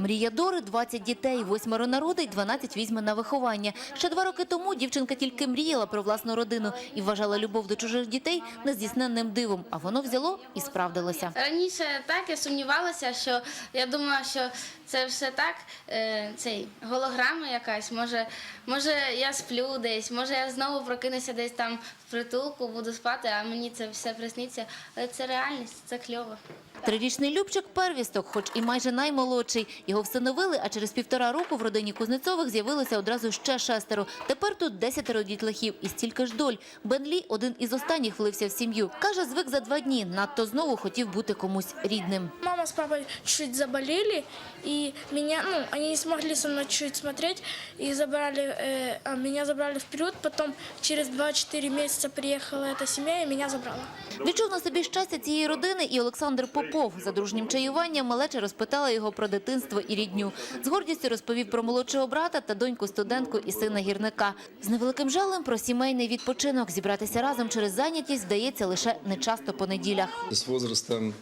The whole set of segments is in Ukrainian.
Мрія Дори – 20 дітей, восьмеро народить, 12 візьме на виховання. Ще два роки тому дівчинка тільки мріяла про власну родину і вважала любов до чужих дітей нездійсненним дивом. А воно взяло і справдилося. Раніше так я сумнівалася, що я думала, що це все так, е, цей голограма якась. Може, може, я сплю десь, може я знову прокинуся десь там в притулку, буду спати, а мені це все присниться. Але це реальність, це кльово. Трирічний Любчик – первісток, хоч і майже наймолодший. Його встановили, а через півтора року в родині Кузнецових з'явилося одразу ще шестеро. Тепер тут десятеро дітлахів і стільки ж доль. Бенлі – один із останніх влився в сім'ю. Каже, звик за два дні, надто знову хотів бути комусь рідним. Мама с папой чуть заболели, и меня, ну, они не смогли со мной чуть смотреть, и забрали, э, меня забрали в приют, потом через 2-4 месяца приехала эта семья и меня забрала. Відчув на собі щастя цієї родини і Олександр Попов. За дружнім чаюванням малеча розпитала його про дитинство і рідню. З гордістю розповів про молодшого брата та доньку-студентку і сина гірника. З невеликим жалем про сімейний відпочинок. Зібратися разом через зайнятість вдається лише нечасто по неділях. С возрастом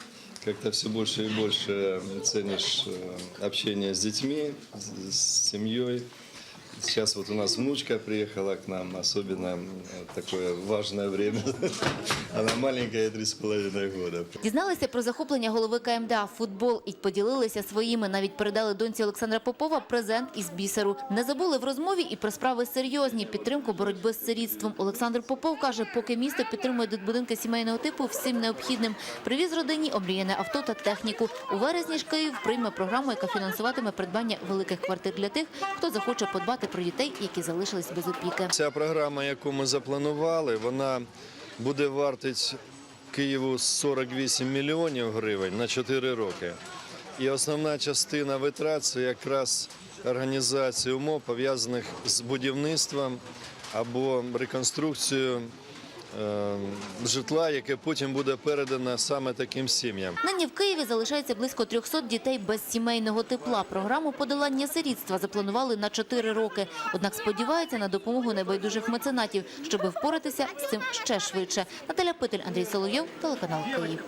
как-то все больше и больше ценишь э, общение с детьми, с семьей. Сейчас вот у нас внучка приехала к нам, особенно такое важное время. Она маленькая, три с половиной года. Дізналися про захоплення голови КМДА – футбол і поділилися своїми. Навіть передали доньці Олександра Попова презент із бісеру. Не забули в розмові і про справи серйозні – підтримку боротьби з сирітством. Олександр Попов каже, поки місто підтримує дитбудинки сімейного типу всім необхідним. Привіз родині омріяне авто та техніку. У вересні ж Київ прийме програму, яка фінансуватиме придбання великих квартир для тих, хто захоче подбати про дітей, які залишились без опіки. Ця програма, яку ми запланували, вона буде вартить Києву 48 мільйонів гривень на 4 роки. І основна частина витрат це якраз організація умов, пов'язаних з будівництвом або реконструкцією житла, яке потім буде передане саме таким сім'ям. Нині в Києві залишається близько 300 дітей без сімейного тепла. Програму подолання сирітства запланували на 4 роки. Однак сподіваються на допомогу небайдужих меценатів, щоб впоратися з цим ще швидше. Наталя Питель, Андрій Соловйов, телеканал Київ.